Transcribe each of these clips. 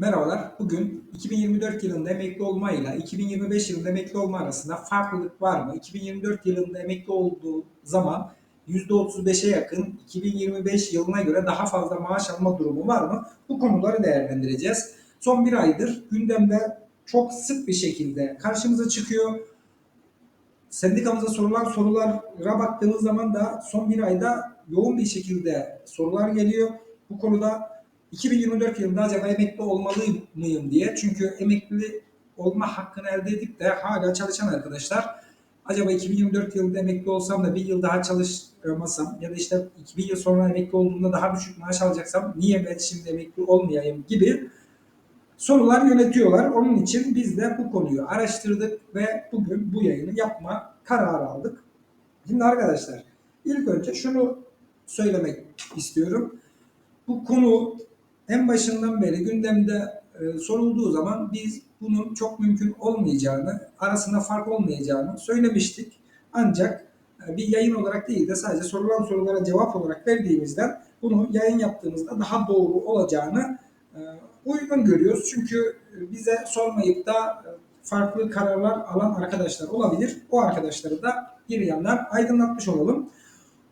Merhabalar. Bugün 2024 yılında emekli olma ile 2025 yılında emekli olma arasında farklılık var mı? 2024 yılında emekli olduğu zaman %35'e yakın 2025 yılına göre daha fazla maaş alma durumu var mı? Bu konuları değerlendireceğiz. Son bir aydır gündemde çok sık bir şekilde karşımıza çıkıyor. Sendikamıza sorulan sorulara baktığımız zaman da son bir ayda yoğun bir şekilde sorular geliyor. Bu konuda 2024 yılında acaba emekli olmalı mıyım diye. Çünkü emekli olma hakkını elde edip de hala çalışan arkadaşlar acaba 2024 yılında emekli olsam da bir yıl daha çalışmasam ya da işte 2000 yıl sonra emekli olduğumda daha düşük maaş alacaksam niye ben şimdi emekli olmayayım gibi sorular yönetiyorlar. Onun için biz de bu konuyu araştırdık ve bugün bu yayını yapma kararı aldık. Şimdi arkadaşlar ilk önce şunu söylemek istiyorum. Bu konu en başından beri gündemde e, sorulduğu zaman biz bunun çok mümkün olmayacağını, arasında fark olmayacağını söylemiştik. Ancak e, bir yayın olarak değil de sadece sorulan sorulara cevap olarak verdiğimizden bunu yayın yaptığımızda daha doğru olacağını e, uygun görüyoruz. Çünkü e, bize sormayıp da e, farklı kararlar alan arkadaşlar olabilir. O arkadaşları da bir yandan aydınlatmış olalım.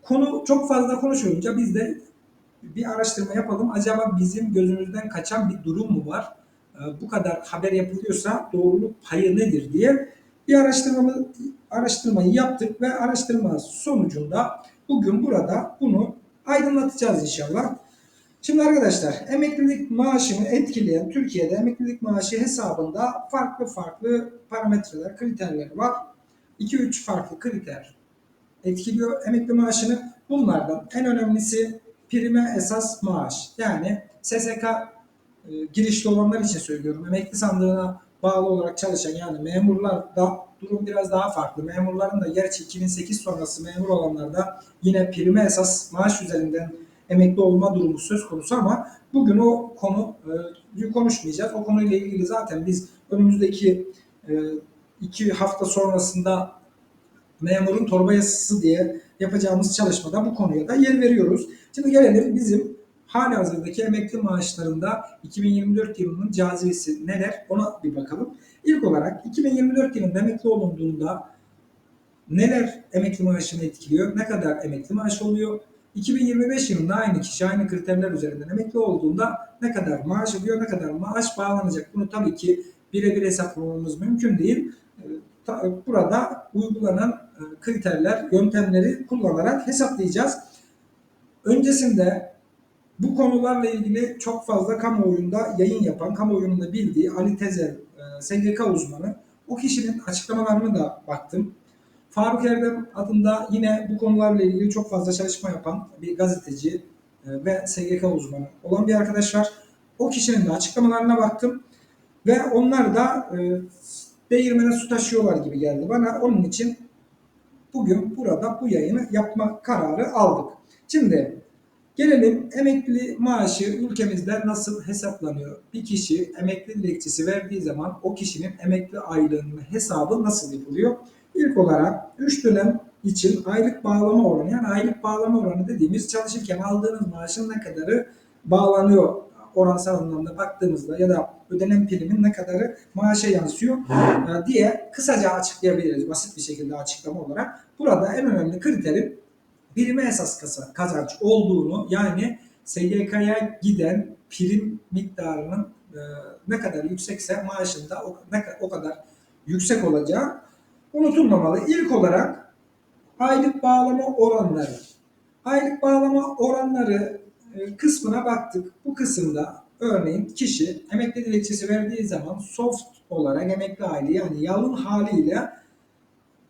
Konu çok fazla konuşulunca biz de bir araştırma yapalım. Acaba bizim gözümüzden kaçan bir durum mu var? Ee, bu kadar haber yapılıyorsa doğruluk payı nedir diye bir araştırma araştırmayı yaptık ve araştırma sonucunda bugün burada bunu aydınlatacağız inşallah. Şimdi arkadaşlar emeklilik maaşını etkileyen Türkiye'de emeklilik maaşı hesabında farklı farklı parametreler, kriterler var. 2-3 farklı kriter etkiliyor emekli maaşını. Bunlardan en önemlisi prime esas maaş. Yani SSK e, girişli olanlar için söylüyorum. Emekli sandığına bağlı olarak çalışan yani memurlar da durum biraz daha farklı. Memurların da gerçi 2008 sonrası memur olanlarda yine prime esas maaş üzerinden emekli olma durumu söz konusu ama bugün o konu e, konuşmayacağız. O konuyla ilgili zaten biz önümüzdeki e, iki hafta sonrasında memurun torba yasası diye yapacağımız çalışmada bu konuya da yer veriyoruz. Şimdi gelelim bizim hali hazırdaki emekli maaşlarında 2024 yılının cazibesi neler ona bir bakalım. İlk olarak 2024 yılında emekli olunduğunda neler emekli maaşını etkiliyor, ne kadar emekli maaş oluyor? 2025 yılında aynı kişi aynı kriterler üzerinden emekli olduğunda ne kadar maaş alıyor, ne kadar maaş bağlanacak? Bunu tabii ki birebir hesaplamamız mümkün değil. Ee, burada uygulanan kriterler, yöntemleri kullanarak hesaplayacağız. Öncesinde bu konularla ilgili çok fazla kamuoyunda yayın yapan, kamuoyunun da bildiği Ali Tezel, e, SGK uzmanı. O kişinin açıklamalarına da baktım. Faruk Erdem adında yine bu konularla ilgili çok fazla çalışma yapan bir gazeteci e, ve SGK uzmanı olan bir arkadaş var. O kişinin de açıklamalarına baktım ve onlar da e, değirmene su taşıyorlar gibi geldi bana. Onun için bugün burada bu yayını yapma kararı aldık. Şimdi gelelim emekli maaşı ülkemizde nasıl hesaplanıyor? Bir kişi emekli dilekçesi verdiği zaman o kişinin emekli aylığının hesabı nasıl yapılıyor? İlk olarak 3 dönem için aylık bağlama oranı yani aylık bağlama oranı dediğimiz çalışırken aldığınız maaşın ne kadarı bağlanıyor oransal anlamda baktığımızda ya da ödenen primin ne kadarı maaşa yansıyor e, diye kısaca açıklayabiliriz basit bir şekilde açıklama olarak. Burada en önemli kriterin birime esas kazanç olduğunu yani SGK'ya giden prim miktarının e, ne kadar yüksekse maaşında o, ne, o kadar yüksek olacağı unutulmamalı. İlk olarak aylık bağlama oranları. Aylık bağlama oranları e, kısmına baktık. Bu kısımda örneğin kişi emekli dilekçesi verdiği zaman soft olarak emekli aylığı yani yalın haliyle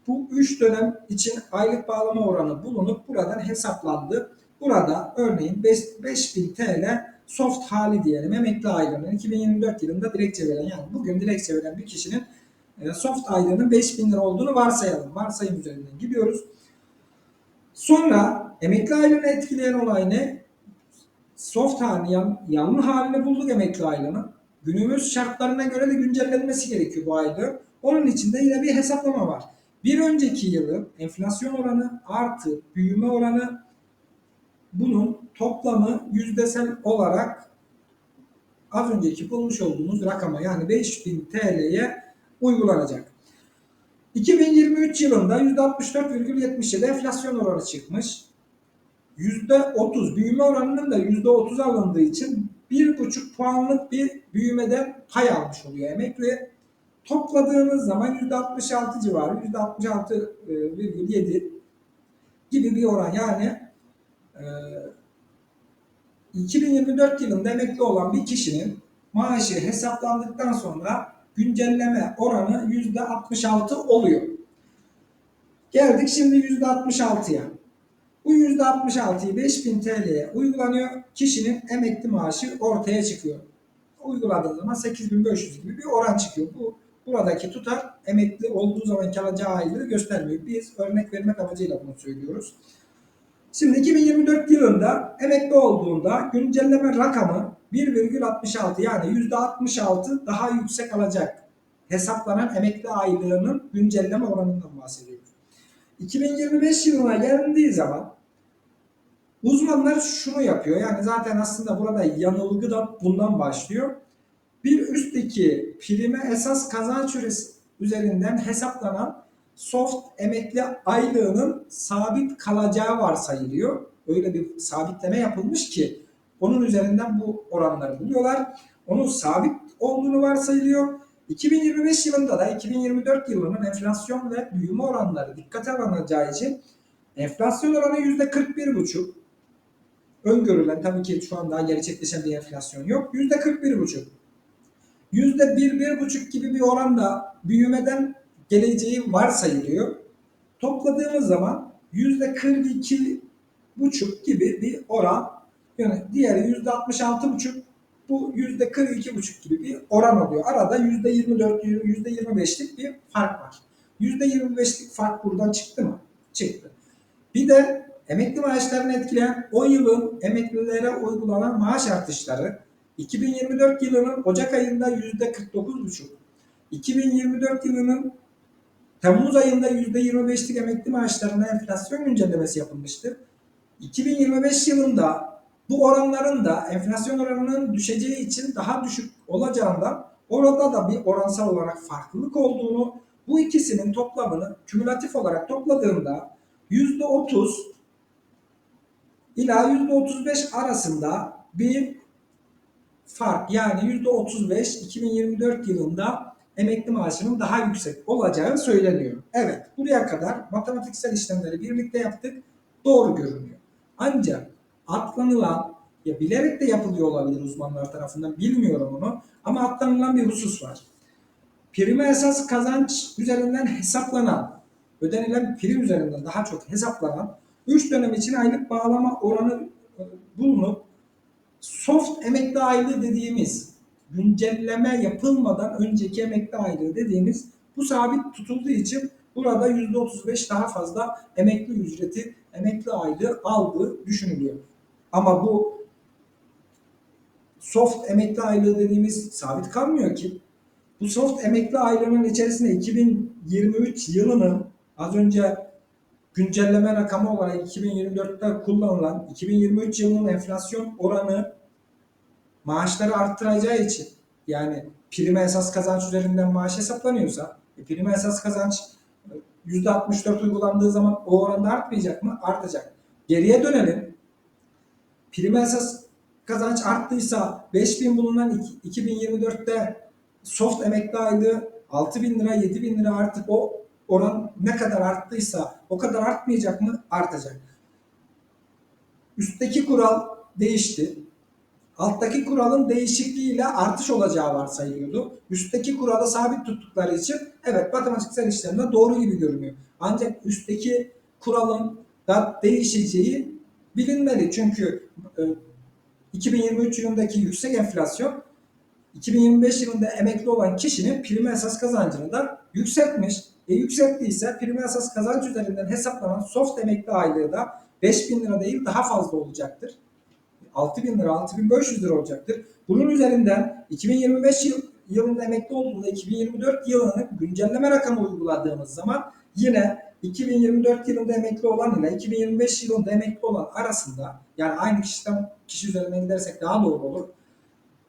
bu 3 dönem için aylık bağlama oranı bulunup buradan hesaplandı. Burada örneğin 5000 TL soft hali diyelim emekli aylığının 2024 yılında dilekçe veren yani bugün dilekçe veren bir kişinin e, soft aylığının 5000 lira olduğunu varsayalım. Varsayım üzerinden gidiyoruz. Sonra emekli aylığını etkileyen olay ne? Soft halini, yan, yanlı halini bulduk emekli aylığının. Günümüz şartlarına göre de güncellenmesi gerekiyor bu aylığın. Onun için de yine bir hesaplama var. Bir önceki yılın enflasyon oranı artı büyüme oranı bunun toplamı yüzdesel olarak az önceki bulmuş olduğumuz rakama yani 5000 TL'ye uygulanacak. 2023 yılında %64,77 enflasyon oranı çıkmış. %30 büyüme oranının da %30 alındığı için 1,5 puanlık bir büyümeden pay almış oluyor emekli. Topladığımız zaman %66 civarı, %66,7 gibi bir oran. Yani e, 2024 yılında emekli olan bir kişinin maaşı hesaplandıktan sonra güncelleme oranı %66 oluyor. Geldik şimdi %66'ya. Bu %66'yı 5000 TL'ye uygulanıyor. Kişinin emekli maaşı ortaya çıkıyor. Uyguladığı zaman 8500 gibi bir oran çıkıyor. Bu buradaki tutar emekli olduğu zamanki alacağı aylığı göstermiyor. Biz örnek vermek amacıyla bunu söylüyoruz. Şimdi 2024 yılında emekli olduğunda güncelleme rakamı 1,66 yani %66 daha yüksek alacak. Hesaplanan emekli aylığının güncelleme oranından bahsediyoruz. 2025 yılına geldiği zaman uzmanlar şunu yapıyor. Yani zaten aslında burada yanılgı da bundan başlıyor. Bir üstteki prime esas kazanç üzerinden hesaplanan soft emekli aylığının sabit kalacağı varsayılıyor. Öyle bir sabitleme yapılmış ki onun üzerinden bu oranları buluyorlar. Onun sabit olduğunu varsayılıyor. 2025 yılında da 2024 yılının enflasyon ve büyüme oranları dikkate alınacağı için enflasyon oranı %41,5. Öngörülen tabii ki şu an daha gerçekleşen bir enflasyon yok. %41,5. %1-1,5 gibi bir oranda büyümeden geleceği varsayılıyor. Topladığımız zaman %42,5 gibi bir oran yani diğeri %66,5 bu %42,5 gibi bir oran oluyor. Arada %24, %25'lik bir fark var. %25'lik fark buradan çıktı mı? Çıktı. Bir de emekli maaşlarını etkileyen o yılın emeklilere uygulanan maaş artışları 2024 yılının Ocak ayında %49,5, 2024 yılının Temmuz ayında %25'lik emekli maaşlarına enflasyon güncellemesi yapılmıştır. 2025 yılında bu oranların da enflasyon oranının düşeceği için daha düşük olacağından orada da bir oransal olarak farklılık olduğunu bu ikisinin toplamını kümülatif olarak topladığında %30 ila %35 arasında bir fark yani %35 2024 yılında emekli maaşının daha yüksek olacağı söyleniyor. Evet buraya kadar matematiksel işlemleri birlikte yaptık. Doğru görünüyor. Ancak atlanılan ya bilerek de yapılıyor olabilir uzmanlar tarafından bilmiyorum onu ama atlanılan bir husus var. Prime esas kazanç üzerinden hesaplanan ödenilen prim üzerinden daha çok hesaplanan 3 dönem için aylık bağlama oranı e, bulunup soft emekli aylığı dediğimiz güncelleme yapılmadan önceki emekli aylığı dediğimiz bu sabit tutulduğu için burada %35 daha fazla emekli ücreti, emekli aylığı aldığı düşünülüyor. Ama bu soft emekli aylığı dediğimiz sabit kalmıyor ki. Bu soft emekli aylığının içerisinde 2023 yılının az önce güncelleme rakamı olarak 2024'te kullanılan 2023 yılının enflasyon oranı maaşları arttıracağı için yani prime esas kazanç üzerinden maaş hesaplanıyorsa e, prime esas kazanç %64 uygulandığı zaman o oranda artmayacak mı? Artacak. Geriye dönelim. Prime esas kazanç arttıysa 5000 bulunan 2024'te soft emekli aylığı 6000 lira 7000 lira artık o oran ne kadar arttıysa o kadar artmayacak mı? Artacak. Üstteki kural değişti. Alttaki kuralın değişikliğiyle artış olacağı varsayılıyordu. Üstteki kuralı sabit tuttukları için evet matematiksel işlemler doğru gibi görünüyor. Ancak üstteki kuralın da değişeceği bilinmeli. Çünkü 2023 e, yılındaki yüksek enflasyon 2025 yılında emekli olan kişinin prime esas kazancını da yükseltmiş. E yükselttiyse prime esas kazanç üzerinden hesaplanan soft emekli aylığı da 5000 lira değil daha fazla olacaktır. 6000 lira, 6500 lira olacaktır. Bunun üzerinden 2025 yıl, yılında emekli olduğunda 2024 yılının güncelleme rakamı uyguladığımız zaman yine 2024 yılında emekli olan ile 2025 yılında emekli olan arasında yani aynı kişiden kişi üzerinden gidersek daha doğru olur.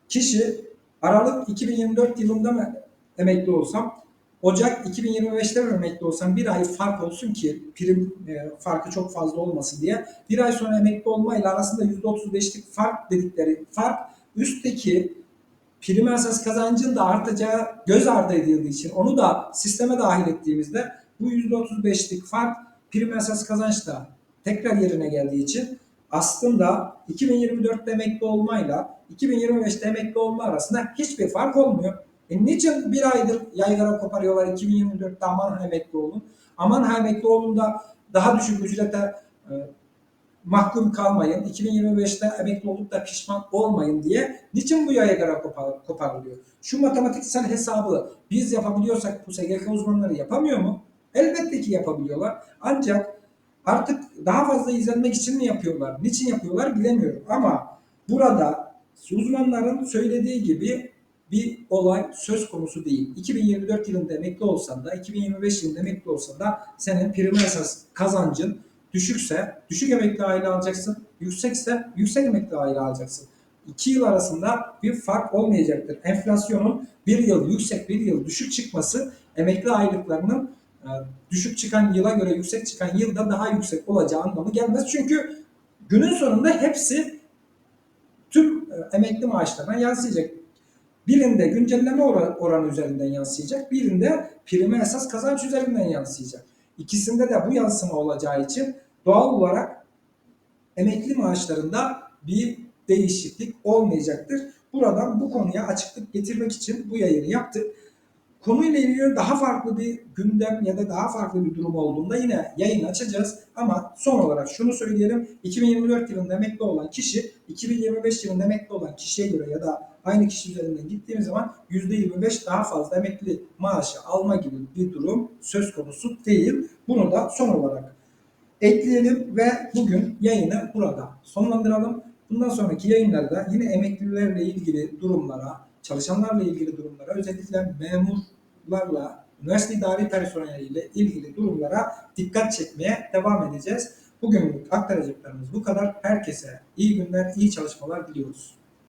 kişi Aralık 2024 yılında mı emekli olsam, Ocak 2025'te mi emekli olsam bir ay fark olsun ki prim e, farkı çok fazla olmasın diye. Bir ay sonra emekli olmayla arasında %35'lik fark dedikleri fark üstteki prim esas kazancın da artacağı göz ardı edildiği için onu da sisteme dahil ettiğimizde bu %35'lik fark prim esas kazanç da tekrar yerine geldiği için aslında 2024'te emekli olmayla 2025'te emekli olma arasında hiçbir fark olmuyor. E niçin bir aydır yaygara koparıyorlar 2024'te aman ha emekli olun. Aman ha emekli olun da daha düşük ücrete e, mahkum kalmayın. 2025'te emekli olup da pişman olmayın diye niçin bu yaygara kopar, koparılıyor? Şu matematiksel hesabı biz yapabiliyorsak bu SGK uzmanları yapamıyor mu? Elbette ki yapabiliyorlar. Ancak artık daha fazla izlenmek için mi yapıyorlar? Niçin yapıyorlar bilemiyorum. Ama burada uzmanların söylediği gibi bir olay söz konusu değil. 2024 yılında emekli olsan da 2025 yılında emekli olsan da senin prim esas kazancın düşükse düşük emekli aile alacaksın. Yüksekse yüksek emekli aile alacaksın. İki yıl arasında bir fark olmayacaktır. Enflasyonun bir yıl yüksek bir yıl düşük çıkması emekli aylıklarının e, düşük çıkan yıla göre yüksek çıkan yılda daha yüksek olacağı anlamı gelmez. Çünkü günün sonunda hepsi tüm e, emekli maaşlarına yansıyacak. Birinde güncelleme oranı üzerinden yansıyacak, birinde prime esas kazanç üzerinden yansıyacak. İkisinde de bu yansıma olacağı için doğal olarak emekli maaşlarında bir değişiklik olmayacaktır. Buradan bu konuya açıklık getirmek için bu yayını yaptık. Konuyla ilgili daha farklı bir gündem ya da daha farklı bir durum olduğunda yine yayın açacağız. Ama son olarak şunu söyleyelim. 2024 yılında emekli olan kişi 2025 yılında emekli olan kişiye göre ya da aynı kişi üzerinden gittiğimiz zaman %25 daha fazla emekli maaşı alma gibi bir durum söz konusu değil. Bunu da son olarak ekleyelim ve bugün yayını burada sonlandıralım. Bundan sonraki yayınlarda yine emeklilerle ilgili durumlara, çalışanlarla ilgili durumlara, özellikle memurlarla, üniversite idari personeliyle ilgili durumlara dikkat çekmeye devam edeceğiz. Bugünlük aktaracaklarımız bu kadar. Herkese iyi günler, iyi çalışmalar diliyoruz.